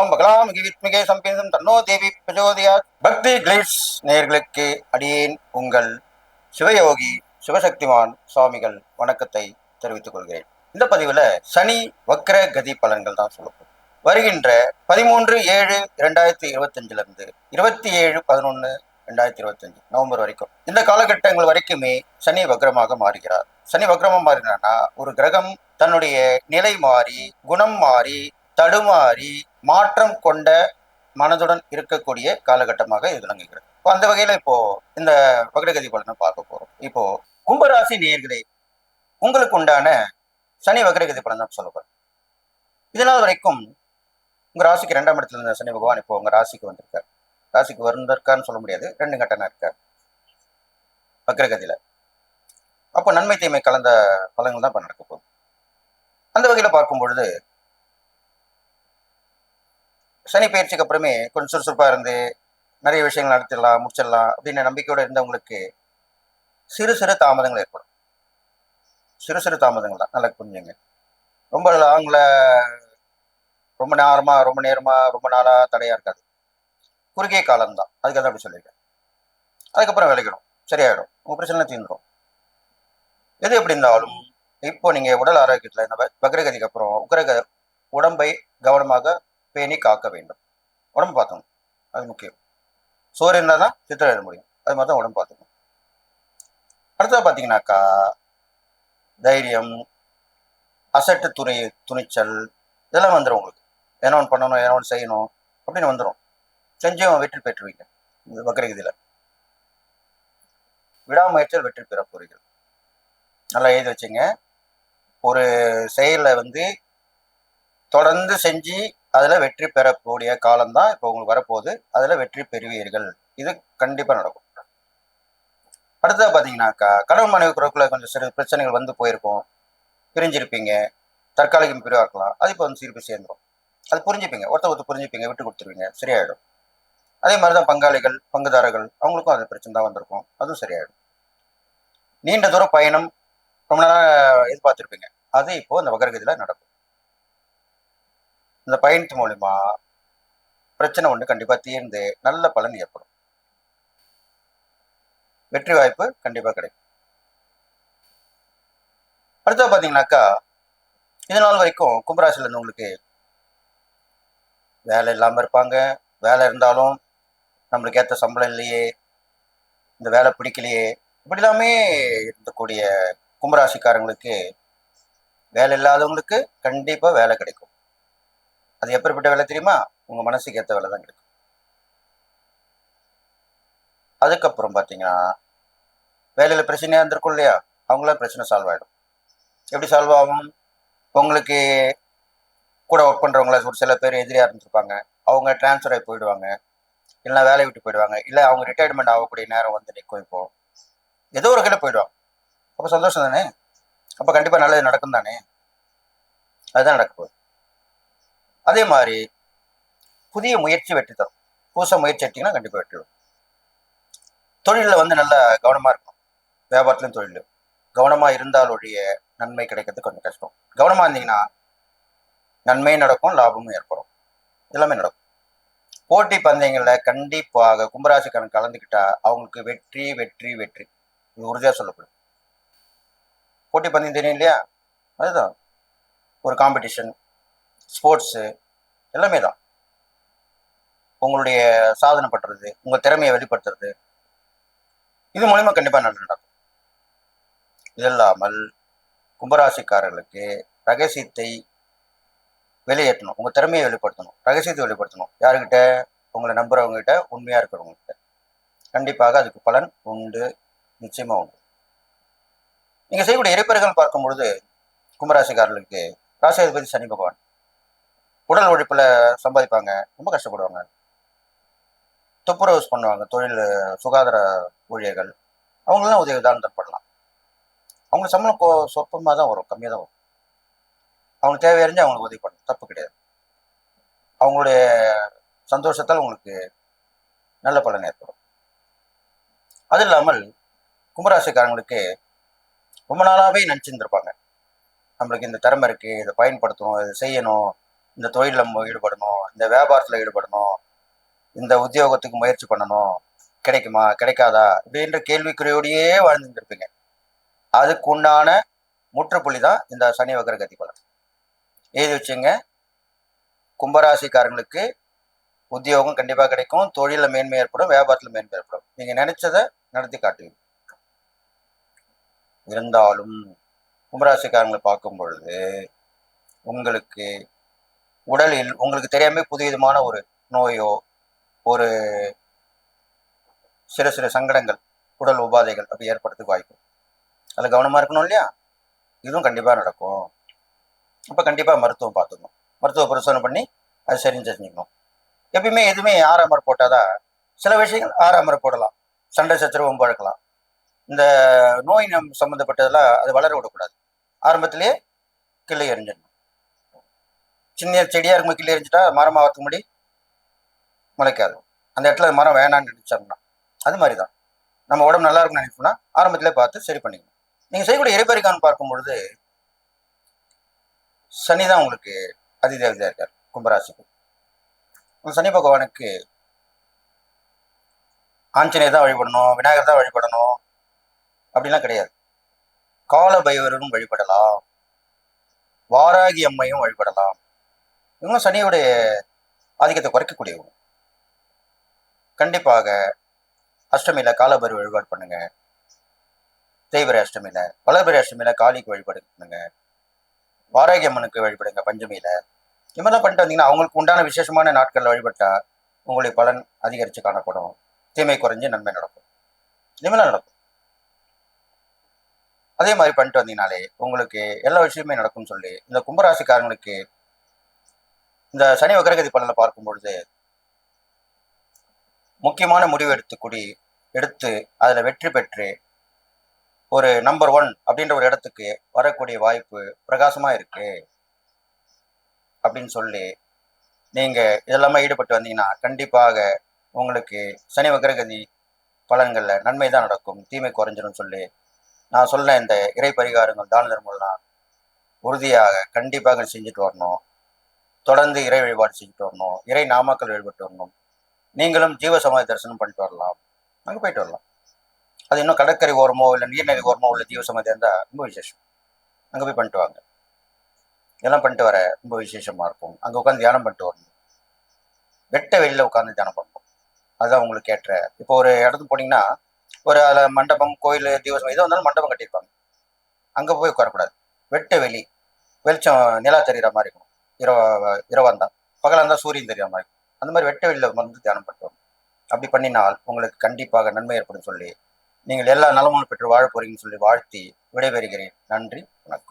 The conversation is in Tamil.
ஓம் பகலாம் கிவித்மிகே சம்பேசம் தன்னோ தேவி பிரஜோதயா. பக்தி கிளிட்ஸ் நேர்களுக்கு அடியேன் உங்கள் சிவயோகி சிவசக்திமான் சுவாமிகள் வணக்கத்தை தெரிவித்துக் கொள்கிறேன். இந்த பதிவில் சனி வக்ர கதி பலன்கள் தான் சொல்லப்படும் வருகின்ற பதிமூன்று ஏழு இரண்டாயிரத்தி இருபத்தஞ்சிலிருந்து இருபத்தி ஏழு பதினொன்று ரெண்டாயிரத்தி இருபத்தஞ்சு நவம்பர் வரைக்கும். இந்த காலகட்டங்கள் வரைக்குமே சனி வக்ரமாக மாறுகிறார். சனி வக்ரமாக மாறினா ஒரு கிரகம் தன்னுடைய நிலை மாறி குணம் மாறி தடுமாறி மாற்றம் கொண்ட மனதுடன் இருக்கக்கூடிய காலகட்டமாக இது விளங்குகிறது இப்போ அந்த வகையில இப்போ இந்த வக்ரகதி பலனை பார்க்க போறோம். இப்போ கும்பராசி நேர்களே உங்களுக்கு உண்டான சனி வக்ரகதி பலன் தான் சொல்ல இதனால் வரைக்கும் உங்க ராசிக்கு ரெண்டாம் இடத்துல இருந்த சனி பகவான் இப்போ உங்க ராசிக்கு வந்திருக்கார். ராசிக்கு வந்திருக்கான்னு சொல்ல முடியாது. ரெண்டு கட்டணம் இருக்கார். வக்ரகதியில அப்போ நன்மை தீமை கலந்த பலங்கள் தான் இப்போ நடக்க போகுது. அந்த வகையில் பார்க்கும் பொழுது சனி பயிற்சிக்கு அப்புறமே கொஞ்சம் சுறுசுறுப்பாக இருந்து நிறைய விஷயங்கள் நடத்திடலாம் முடிச்சிடலாம் அப்படின்னு நம்பிக்கையோடு இருந்தவங்களுக்கு சிறு சிறு தாமதங்கள் ஏற்படும். சிறு சிறு தாமதங்கள் தான். நல்லா புரிஞ்சுங்க. ரொம்ப லாங்கில் ரொம்ப நேரமாக ரொம்ப நேரமாக ரொம்ப நாளாக தடையாக இருக்காது. குறுகிய காலம் தான். அதுக்காக தான் அப்படி சொல்லியிருக்கேன் அதுக்கப்புறம் விளைக்கணும் சரியாயிடும். உங்கள் பிரச்சனை தீர்ந்துடும் எது எப்படி இருந்தாலும் இப்போ நீங்கள் உடல் ஆரோக்கியத்தில் இந்த வ- வக்ரகதிக்கு அப்புறம் உக்ரக உடம்பை கவனமாக பேணி காக்க வேண்டும். உடம்பு பார்த்துக்கணும். அது முக்கியம். சோறு இருந்தால் தான் சித்திரம் எழுத முடியும். அது மாதிரி தான் உடம்பு பார்த்துக்கணும். அடுத்தது பார்த்தீங்கன்னாக்கா தைரியம் அசட்டு துணி துணிச்சல் இதெல்லாம் வந்துடும் உங்களுக்கு. ஏன்னா ஒன்று பண்ணணும் ஏன்னா ஒன்று செய்யணும் அப்படின்னு வந்துடும் செஞ்சும் வெற்றி பெற்றுவீங்க இந்த வக்ரகதியில். விடாமுயற்சியில் வெற்றி பெற போறீர்கள் நல்லா எழுதி வச்சுங்க. ஒரு செயலை வந்து தொடர்ந்து செஞ்சு அதில் வெற்றி பெறக்கூடிய காலம்தான் இப்போ உங்களுக்கு வரப்போகுது. அதில் வெற்றி பெறுவீர்கள். இது கண்டிப்பாக நடக்கும். அடுத்தது பார்த்தீங்கன்னாக்கா கணவன் மனைவிக்குறக்குள்ள கொஞ்சம் சிறு பிரச்சனைகள் வந்து போயிருக்கும். பிரிஞ்சிருப்பீங்க. தற்காலிகம் பிரிவாக இருக்கலாம். அது இப்போ வந்து திருப்பி சேர்ந்துரும் அது புரிஞ்சுப்பீங்க. ஒருத்தர் ஒருத்தர் புரிஞ்சுப்பீங்க. விட்டு கொடுத்துருவீங்க. சரியாயிடும். அதே மாதிரி தான் பங்காளிகள் பங்குதாரர்கள் அவங்களுக்கும் அது பிரச்சனை தான் வந்திருக்கும். அதுவும் சரியாயிடும். நீண்ட தூரம் பயணம் ரொம்ப நேரம் எதிர்பார்த்துருப்பீங்க. அது இப்போ அந்த வகரகதியில் நடக்கும். இந்த பயணத்து மூலிமா பிரச்சனை ஒன்று கண்டிப்பாக தீர்ந்து நல்ல பலன் ஏற்படும். வெற்றி வாய்ப்பு கண்டிப்பாக கிடைக்கும். அடுத்தது பார்த்தீங்கன்னாக்கா இது நாள் வரைக்கும் கும்பராசியில் இருந்தவங்களுக்கு வேலை இல்லாமல் இருப்பாங்க. வேலை இருந்தாலும் நம்மளுக்கு ஏற்ற சம்பளம் இல்லையே இந்த வேலை பிடிக்கலையே இப்படி எல்லாமே இருக்கக்கூடிய கும்பராசிக்காரங்களுக்கு வேலை இல்லாதவங்களுக்கு கண்டிப்பாக வேலை கிடைக்கும். அது எப்படிப்பட்ட வேலை தெரியுமா? உங்கள் மனசுக்கு ஏற்ற வேலை தான் கிடைக்கும். அதுக்கப்புறம் பார்த்தீங்கன்னா வேலையில் பிரச்சனையாக இருந்திருக்கும் இல்லையா? அவங்களாம் பிரச்சனை சால்வ் ஆகிடும் எப்படி சால்வ் ஆகும்? உங்களுக்கு கூட ஒர்க் பண்ணுறவங்கள ஒரு சில பேர் எதிரியாக இருந்துருப்பாங்க. அவங்க டிரான்ஸ்ஃபர் ஆகி போயிடுவாங்க. இல்லைனா வேலையை விட்டு போயிடுவாங்க. இல்லை அவங்க ரிட்டையர்மெண்ட் ஆகக்கூடிய நேரம் வந்து நிற்கும் இப்போ. ஏதோ ஒரு கையில் போயிடுவாங்க. அப்போ சந்தோஷம் தானே? அப்போ கண்டிப்பாக நல்லது நடக்கும் தானே? அதுதான் நடக்க போகுது. அதே மாதிரி புதிய முயற்சி வெற்றி தரும். புதுசாக முயற்சி எடுத்தீங்கன்னா கண்டிப்பாக வெற்றி வரும். தொழிலில் வந்து நல்லா கவனமாக இருக்கும் வியாபாரத்துலையும் தொழிலும் கவனமாக இருந்தாலுடைய நன்மை கிடைக்கிறது கொஞ்சம் கஷ்டம். கவனமாக இருந்தீங்கன்னா நன்மையும் நடக்கும் லாபமும் ஏற்படும். எல்லாமே நடக்கும். போட்டி பந்தயங்களில் கண்டிப்பாக கும்பராசிக்காரன் கலந்துக்கிட்டா அவங்களுக்கு வெற்றி வெற்றி வெற்றி. இது உறுதியாக சொல்லப்படும். போட்டி பந்தயம் தெரியும் இல்லையா? அதுதான். ஒரு காம்படிஷன் ஸ்போர்ட்ஸு எல்லாமே தான் உங்களுடைய சாதனை பண்ணுறது உங்கள் திறமையை வெளிப்படுத்துறது இது மூலிமா கண்டிப்பாக நல்லது நடக்கும்? இது இல்லாமல் கும்பராசிக்காரர்களுக்கு ரகசியத்தை வெளியேற்றணும். உங்கள் திறமையை வெளிப்படுத்தணும். ரகசியத்தை வெளிப்படுத்தணும். யாருக்கிட்ட உங்களை நம்புறவங்ககிட்ட உண்மையாக இருக்கிறவங்ககிட்ட. கண்டிப்பாக அதுக்கு பலன் உண்டு. நிச்சயமாக உண்டு. நீங்கள் செய்யக்கூடிய இறைப்பர்கள் பார்க்கும் பொழுது கும்பராசிக்காரர்களுக்கு ராசாதிபதி சனி பகவான் உடல் உழைப்பில் சம்பாதிப்பாங்க. ரொம்ப கஷ்டப்படுவாங்க. துப்புரவு பண்ணுவாங்க. தொழில் சுகாதார ஊழியர்கள். அவங்களெல்லாம் உதவி தான் பண்ணலாம் அவங்களுக்கு சம்பளம் கொ சொற்பமாக தான் வரும். கம்மியாக தான் வரும். அவங்களுக்கு தேவையறிஞ்சு அவங்களுக்கு உதவி பண்ணணும். தப்பு கிடையாது. அவங்களுடைய சந்தோஷத்தால் உங்களுக்கு நல்ல பலன் ஏற்படும். அது இல்லாமல் கும்பராசிக்காரங்களுக்கு ரொம்ப நாளாகவே நினச்சிருந்துருப்பாங்க. நம்மளுக்கு இந்த திறமை இருக்குது இதை பயன்படுத்தணும் இதை செய்யணும். இந்த தொழிலில் நம்ம ஈடுபடணும் இந்த வியாபாரத்தில் ஈடுபடணும் இந்த உத்தியோகத்துக்கு முயற்சி பண்ணணும் கிடைக்குமா கிடைக்காதா இப்படின்ற கேள்விக்குறையோடையே வாழ்ந்துட்டு இருப்பீங்க அதுக்கு உண்டான முற்றுப்புள்ளி தான் இந்த சனி வக்கர கதி பலன் எழுதி வச்சுங்க. கும்பராசிக்காரங்களுக்கு உத்தியோகம் கண்டிப்பாக கிடைக்கும் தொழிலில் மேன்மை ஏற்படும் வியாபாரத்தில் மேன்மை ஏற்படும். நீங்கள் நினைச்சதை நடத்தி காட்டுவீங்க. இருந்தாலும் கும்பராசிக்காரங்களை பார்க்கும் பொழுது உங்களுக்கு உடலில் உங்களுக்கு தெரியாம புதுவிதமான ஒரு நோயோ ஒரு சிறு சிறு சங்கடங்கள் உடல் உபாதைகள் அப்படி ஏற்படுறதுக்கு வாய்ப்பு அதில் கவனமாக இருக்கணும் இல்லையா? இதுவும் கண்டிப்பாக நடக்கும். அப்போ கண்டிப்பாக மருத்துவம் பார்த்துக்கணும். மருத்துவ பரிசோதனை பண்ணி அது சரிஞ்சு தெரிஞ்சுக்கணும். எப்பயுமே எதுவுமே ஆறாம் போட்டாதான் சில விஷயங்கள் ஆறாம் போடலாம். சண்டை சச்சரவும் பழக்கலாம். இந்த நோய் நம் சம்மந்தப்பட்டதெல்லாம் அது வளர விடக்கூடாது ஆரம்பத்திலேயே கிள்ளை எறிஞ்சிடணும். சின்ன செடியாக இருக்கும் கிள்ளை எரிஞ்சிட்டா மரம் ஆகிறதுக்கு முடி முளைக்காது. அந்த இடத்துல மரம் வேணான்னு நினைச்சோம்னா அது மாதிரி தான் நம்ம உடம்பு நல்லா இருக்கும்னு நினைப்போம்னா ஆரம்பத்திலே பார்த்து சரி பண்ணிக்கணும். நீங்கள் செய்யக்கூடிய எரிபரிக்கான்னு பார்க்கும் பொழுது சனி தான் உங்களுக்கு அதிதேவதையாக இருக்கார் கும்பராசிக்கு. சனி பகவானுக்கு ஆஞ்சநேயர் தான் வழிபடணும் விநாயகர் தான் வழிபடணும் அப்படிலாம் கிடையாது. கால பைவரரும் வழிபடலாம். வாராகி அம்மையும் வழிபடலாம். இவங்களும் சனியோடைய ஆதிக்கத்தை குறைக்கக்கூடியவங்க. கண்டிப்பாக அஷ்டமியில் காலபரி வழிபாடு பண்ணுங்க. தேய்பிரை அஷ்டமியில் வளர்பிரை அஷ்டமியில் காளிக்கு வழிபாடு பண்ணுங்க. வாராகியம்மனுக்கு வழிபடுங்க பஞ்சமியில். இவெல்லாம் பண்ணிட்டு வந்தீங்கன்னா அவங்களுக்கு உண்டான விசேஷமான நாட்களில் வழிபட்டா உங்களுடைய பலன் அதிகரித்து காணப்படும். தீமை குறைஞ்சு நன்மை நடக்கும். இனிமேலாம் நடக்கும். அதே மாதிரி பண்ணிட்டு வந்தீங்கனாலே உங்களுக்கு எல்லா விஷயமே நடக்கும்னு சொல்லி இந்த கும்பராசிக்காரங்களுக்கு இந்த சனி வக்ரகதி பலனை பார்க்கும் பொழுது முக்கியமான முடிவு எடுத்துக்கூடி எடுத்து அதில் வெற்றி பெற்று ஒரு நம்பர் ஒன் அப்படின்ற ஒரு இடத்துக்கு வரக்கூடிய வாய்ப்பு பிரகாசமாக இருக்கு. அப்படின்னு சொல்லி நீங்கள் இதெல்லாமே ஈடுபட்டு வந்தீங்கன்னா கண்டிப்பாக உங்களுக்கு சனி வக்ரகதி பலன்களில் நன்மை தான் நடக்கும். தீமை குறைஞ்சிடும் சொல்லி நான் சொன்ன இந்த இறை பரிகாரங்கள் தான தர்மம்லாம் உறுதியாக கண்டிப்பாக செஞ்சுட்டு வரணும். தொடர்ந்து இறை வழிபாடு செஞ்சுட்டு வரணும். இறை நாமக்கல் வழிபட்டு வரணும். நீங்களும் ஜீவ சமாதி தரிசனம் பண்ணிட்டு வரலாம். அங்கே போயிட்டு வரலாம். அது இன்னும் கடற்கரை ஓரமோ இல்லை நீர்நிலை ஓரமோ உள்ள ஜீவ சமாதி இருந்தால் ரொம்ப விசேஷம். அங்கே போய் பண்ணிட்டு வாங்க. இதெல்லாம் பண்ணிட்டு வர ரொம்ப விசேஷமா இருக்கும். அங்கே உட்காந்து தியானம் பண்ணிட்டு வரணும். வெட்ட வெளியில் உட்காந்து தியானம் பண்ணணும். அதுதான் உங்களுக்கு கேட்ட இப்போ ஒரு இடத்துக்கு போனீங்கன்னா ஒரு அதில் மண்டபம் கோயில் தீவசம் எதோ வந்தாலும் மண்டபம் கட்டியிருப்பாங்க. அங்கே போய் உட்காரக்கூடாது. வெட்ட வெளி. வெளிச்சம் நிலா தெரிகிற மாதிரி இருக்கும் இரவ இரவா இருந்தால் பகலாக இருந்தால் சூரியன் தெரியாமல் இருக்கும் அந்த மாதிரி வெட்ட வெளியில் வந்து தியானம் பண்ணுவோம் அப்படி பண்ணினால் உங்களுக்கு கண்டிப்பாக நன்மை ஏற்படும் சொல்லி நீங்கள் எல்லா நலமும் பெற்று வாழ போறீங்கன்னு சொல்லி வாழ்த்தி விடைபெறுகிறேன். நன்றி வணக்கம்.